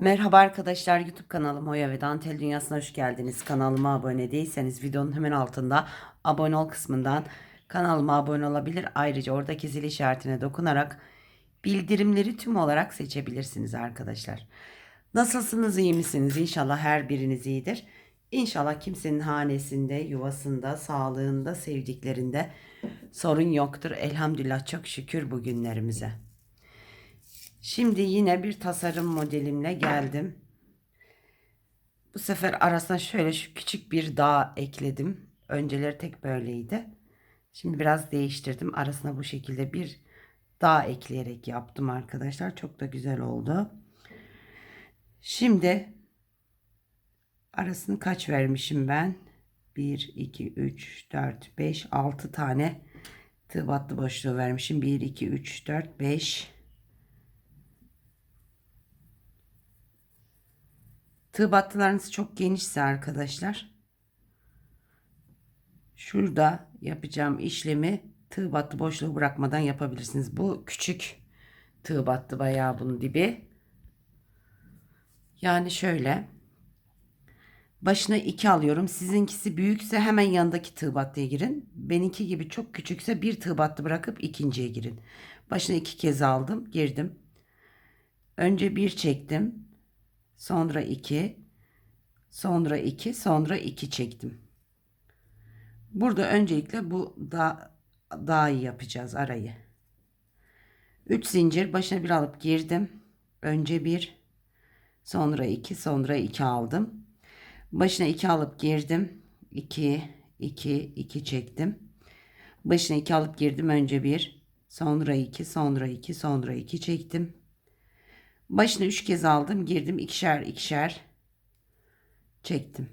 Merhaba arkadaşlar YouTube kanalım Hoya ve Dantel Dünyası'na hoş geldiniz. Kanalıma abone değilseniz videonun hemen altında abone ol kısmından kanalıma abone olabilir. Ayrıca oradaki zil işaretine dokunarak bildirimleri tüm olarak seçebilirsiniz arkadaşlar. Nasılsınız iyi misiniz? İnşallah her biriniz iyidir. İnşallah kimsenin hanesinde, yuvasında, sağlığında, sevdiklerinde sorun yoktur. Elhamdülillah çok şükür bugünlerimize. Şimdi yine bir tasarım modelimle geldim. Bu sefer arasına şöyle şu küçük bir dağ ekledim. Önceleri tek böyleydi. Şimdi biraz değiştirdim. Arasına bu şekilde bir dağ ekleyerek yaptım arkadaşlar. Çok da güzel oldu. Şimdi arasını kaç vermişim ben? 1, 2, 3, 4, 5, 6 tane tığ battı boşluğu vermişim. 1, 2, 3, 4, 5, Tığ battılarınız çok genişse arkadaşlar şurada yapacağım işlemi tığ battı boşluğu bırakmadan yapabilirsiniz. Bu küçük tığ battı bayağı bunun dibi. Yani şöyle başına 2 alıyorum. Sizinkisi büyükse hemen yanındaki tığ battıya girin. Benimki gibi çok küçükse bir tığ battı bırakıp ikinciye girin. Başına iki kez aldım, girdim. Önce bir çektim. Sonra 2, sonra 2, sonra 2 çektim. Burada öncelikle bu da daha iyi yapacağız arayı. 3 zincir başına bir alıp girdim. Önce 1, sonra 2, sonra 2 aldım. Başına 2 alıp girdim. 2, 2, 2 çektim. Başına 2 alıp girdim. Önce 1, sonra 2, sonra 2, sonra 2 çektim. Başına 3 kez aldım. Girdim. ikişer ikişer çektim.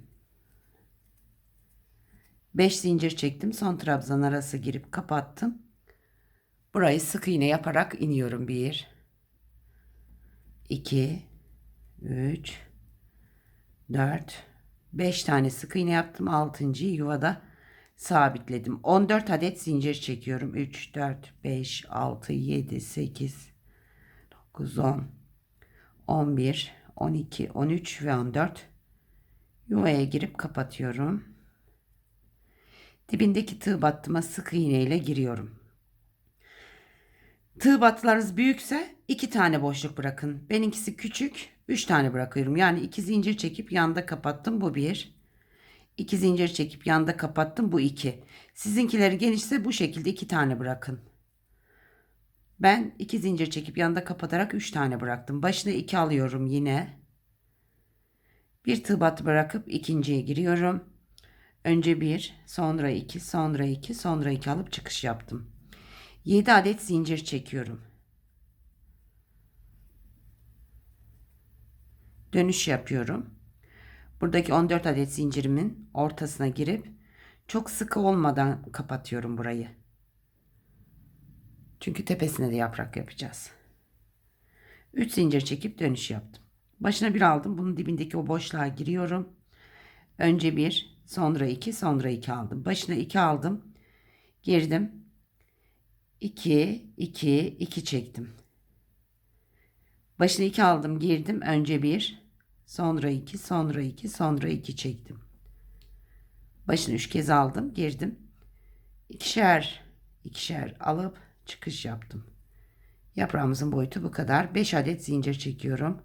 5 zincir çektim. Son trabzan arası girip kapattım. Burayı sık iğne yaparak iniyorum. 1 2 3 4 5 tane sık iğne yaptım. 6. yuvada sabitledim. 14 adet zincir çekiyorum. 3 4 5 6 7 8 9 10 11, 12, 13 ve 14 yuvaya girip kapatıyorum. Dibindeki tığ battıma sık iğne ile giriyorum. Tığ battılarınız büyükse 2 tane boşluk bırakın. Benimkisi küçük 3 tane bırakıyorum. Yani 2 zincir çekip yanda kapattım. Bu 1. 2 zincir çekip yanda kapattım. Bu 2. Sizinkileri genişse bu şekilde 2 tane bırakın. Ben iki zincir çekip yanında kapatarak üç tane bıraktım. Başına iki alıyorum yine. Bir tığ bırakıp ikinciye giriyorum. Önce bir, sonra iki, sonra iki, sonra iki alıp çıkış yaptım. 7 adet zincir çekiyorum. Dönüş yapıyorum. Buradaki 14 adet zincirimin ortasına girip çok sıkı olmadan kapatıyorum burayı. Çünkü tepesine de yaprak yapacağız. 3 zincir çekip dönüş yaptım. Başına bir aldım. Bunun dibindeki o boşluğa giriyorum. Önce bir, sonra iki, sonra iki aldım. Başına iki aldım. Girdim. 2, 2, 2 çektim. Başına iki aldım, girdim. Önce bir, sonra iki, sonra iki, sonra iki çektim. Başına üç kez aldım, girdim. İkişer, ikişer alıp çıkış yaptım. Yaprağımızın boyutu bu kadar. 5 adet zincir çekiyorum.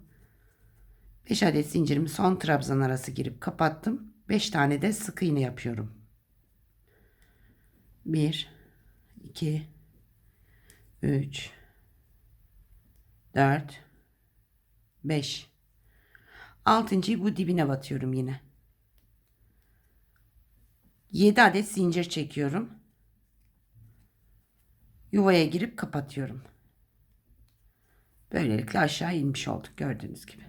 5 adet zincirimi son trabzan arası girip kapattım. 5 tane de sık iğne yapıyorum. 1 2 3 4 5 Altıncıyı bu dibine batıyorum yine. 7 adet zincir çekiyorum yuvaya girip kapatıyorum. Böylelikle aşağı inmiş olduk gördüğünüz gibi.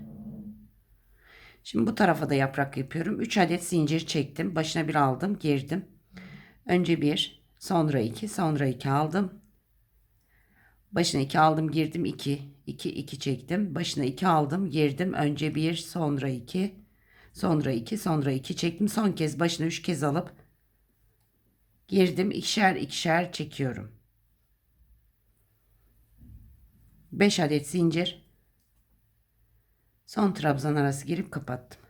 Şimdi bu tarafa da yaprak yapıyorum. 3 adet zincir çektim. Başına bir aldım, girdim. Önce bir, sonra iki, sonra iki aldım. Başına iki aldım, girdim, iki, iki, iki çektim. Başına iki aldım, girdim. Önce bir, sonra iki, sonra iki, sonra iki çektim. Son kez başına üç kez alıp girdim. ikişer ikişer çekiyorum. 5 adet zincir Son trabzan arası girip kapattım.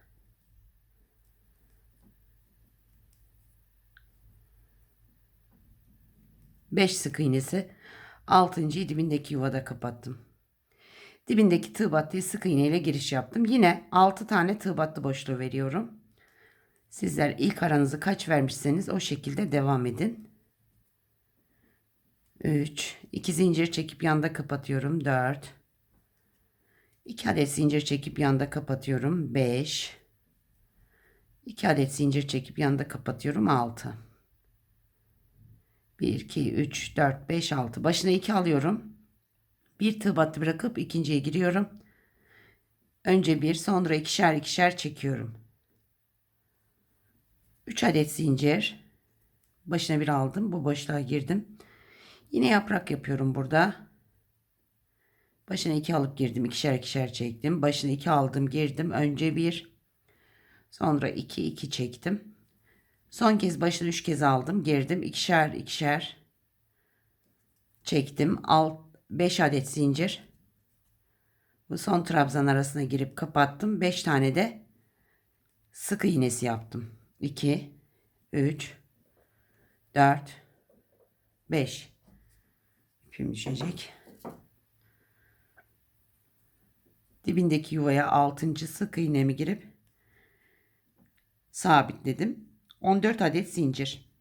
Beş sık iğnesi. Altıncıyı dibindeki yuvada kapattım. Dibindeki tığ battıya sık iğne ile giriş yaptım. Yine 6 tane tığ battı boşluğu veriyorum. Sizler ilk aranızı kaç vermişseniz o şekilde devam edin. 3 2 zincir çekip yanda kapatıyorum. 4 2 adet zincir çekip yanda kapatıyorum. 5 2 adet zincir çekip yanda kapatıyorum. 6 1 2 3 4 5 6 başına 2 alıyorum. Bir tığ battı bırakıp ikinciye giriyorum. Önce bir sonra ikişer ikişer çekiyorum. 3 adet zincir. Başına bir aldım. Bu boşluğa girdim. Yine yaprak yapıyorum burada. Başına 2 alıp girdim. ikişer ikişer çektim. Başına 2 aldım girdim. Önce bir sonra 2 2 çektim. Son kez başına 3 kez aldım girdim. ikişer ikişer çektim. Alt 5 adet zincir. Bu son trabzan arasına girip kapattım. 5 tane de sık iğnesi yaptım. 2 3 4 5 İpim düşecek. Dibindeki yuvaya 6. sık iğnemi girip sabitledim. 14 adet zincir.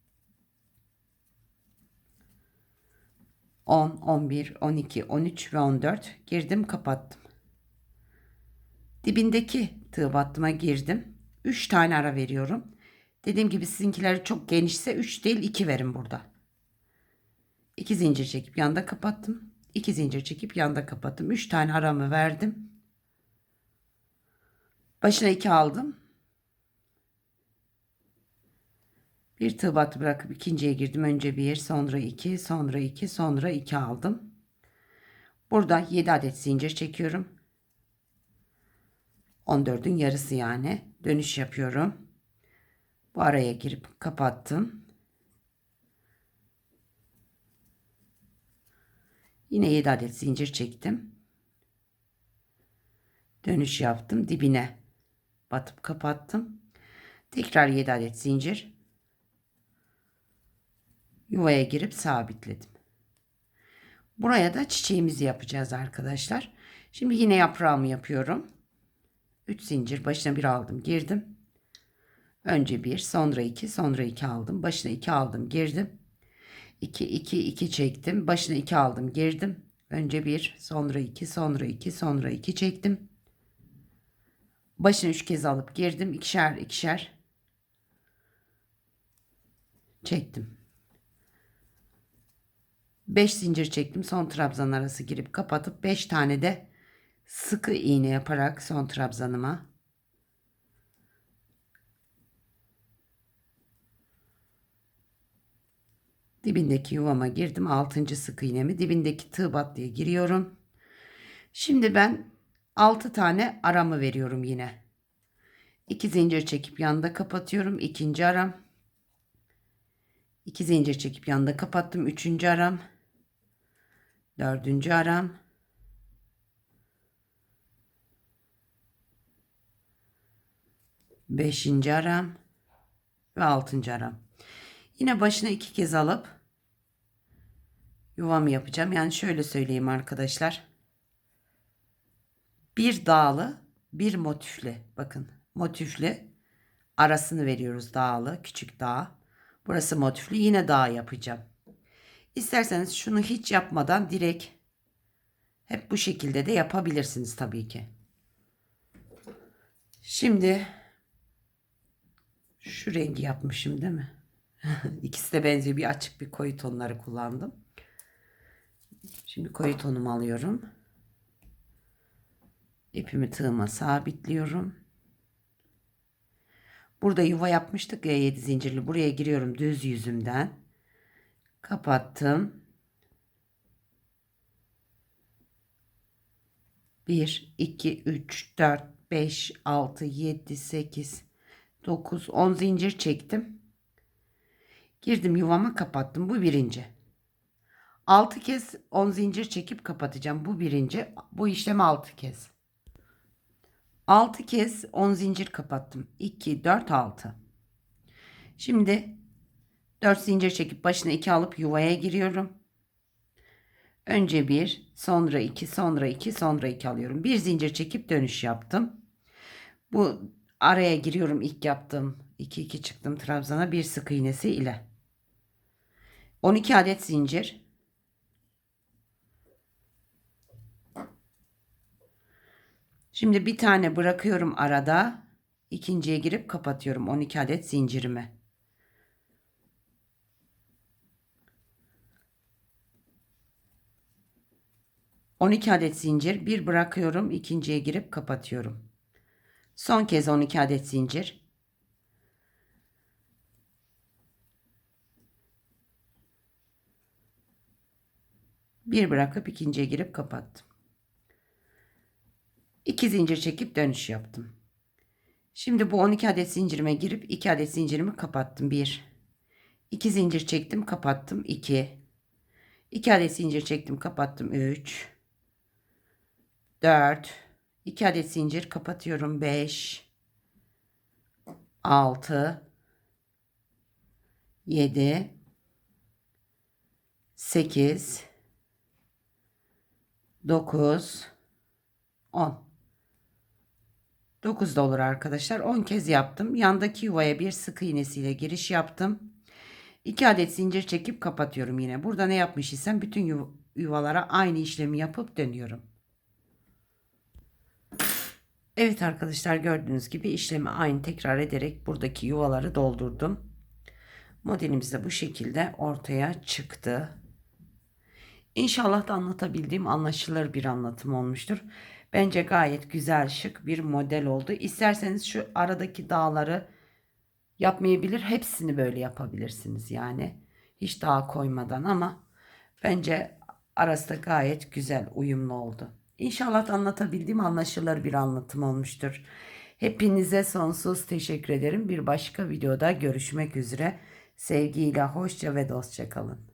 10, 11, 12, 13 ve 14 girdim kapattım. Dibindeki tığ battıma girdim. 3 tane ara veriyorum. Dediğim gibi sizinkiler çok genişse 3 değil 2 verin burada. 2 zincir çekip yanda kapattım. 2 zincir çekip yanda kapattım. 3 tane aramı verdim. Başına 2 aldım. Bir tığ battı bırakıp ikinciye girdim. Önce bir, sonra iki, sonra iki, sonra iki aldım. Burada 7 adet zincir çekiyorum. 14'ün yarısı yani. Dönüş yapıyorum. Bu araya girip kapattım. Yine 7 adet zincir çektim. Dönüş yaptım. Dibine batıp kapattım. Tekrar 7 adet zincir yuvaya girip sabitledim. Buraya da çiçeğimizi yapacağız arkadaşlar. Şimdi yine yaprağımı yapıyorum. 3 zincir başına bir aldım girdim. Önce bir sonra iki sonra iki aldım. Başına iki aldım girdim. 2 2 2 çektim. Başına iki aldım girdim. Önce bir sonra iki sonra iki sonra iki çektim. Başına üç kez alıp girdim. ikişer ikişer çektim. 5 zincir çektim. Son trabzan arası girip kapatıp 5 tane de sıkı iğne yaparak son trabzanıma dibindeki yuvama girdim. 6. sık iğnemi dibindeki tığ battıya giriyorum. Şimdi ben 6 tane aramı veriyorum yine. 2 zincir çekip yanda kapatıyorum. ikinci aram. 2 zincir çekip yanda kapattım. Üçüncü aram. Dördüncü aram. Beşinci aram. Ve altıncı aram. Yine başına iki kez alıp yuvamı yapacağım. Yani şöyle söyleyeyim arkadaşlar. Bir dağlı, bir motifli. Bakın motifli arasını veriyoruz dağlı, küçük dağ. Burası motifli. Yine dağ yapacağım. İsterseniz şunu hiç yapmadan direkt hep bu şekilde de yapabilirsiniz tabii ki. Şimdi şu rengi yapmışım değil mi? İkisi de benziyor. Bir açık bir koyu tonları kullandım. Şimdi koyu tonumu alıyorum. İpimi tığıma sabitliyorum. Burada yuva yapmıştık ya 7 zincirli. Buraya giriyorum düz yüzümden. Kapattım. 1, 2, 3, 4, 5, 6, 7, 8, 9, 10 zincir çektim. Girdim yuvama kapattım. Bu birinci. 6 kez 10 zincir çekip kapatacağım. Bu birinci. Bu işlemi 6 kez. 6 kez 10 zincir kapattım. 2, 4, 6. Şimdi 4 zincir çekip başına 2 alıp yuvaya giriyorum. Önce 1, sonra 2, sonra 2, sonra 2 alıyorum. Bir zincir çekip dönüş yaptım. Bu araya giriyorum ilk yaptım. 2 2 çıktım trabzana bir sık iğnesi ile. 12 adet zincir. Şimdi bir tane bırakıyorum arada. ikinciye girip kapatıyorum 12 adet zincirimi. On iki adet zincir bir bırakıyorum ikinciye girip kapatıyorum. Son kez 12 adet zincir. Bir bırakıp ikinciye girip kapattım. İki zincir çekip dönüş yaptım. Şimdi bu 12 adet zincirime girip 2 adet zincirimi kapattım. 1 2 zincir çektim, kapattım. 2 2 adet zincir çektim, kapattım. 3 4 2 adet zincir kapatıyorum. 5 6 7 8 9 10 9 da olur arkadaşlar. 10 kez yaptım. Yandaki yuvaya bir sık iğnesiyle giriş yaptım. 2 adet zincir çekip kapatıyorum yine. Burada ne yapmış isem bütün yuv- yuvalara aynı işlemi yapıp dönüyorum. Evet arkadaşlar gördüğünüz gibi işlemi aynı tekrar ederek buradaki yuvaları doldurdum. Modelimiz de bu şekilde ortaya çıktı. İnşallah da anlatabildiğim anlaşılır bir anlatım olmuştur. Bence gayet güzel şık bir model oldu. İsterseniz şu aradaki dağları yapmayabilir. Hepsini böyle yapabilirsiniz yani. Hiç dağ koymadan ama bence arası da gayet güzel uyumlu oldu. İnşallah anlatabildiğim anlaşılır bir anlatım olmuştur. Hepinize sonsuz teşekkür ederim. Bir başka videoda görüşmek üzere. Sevgiyle hoşça ve dostça kalın.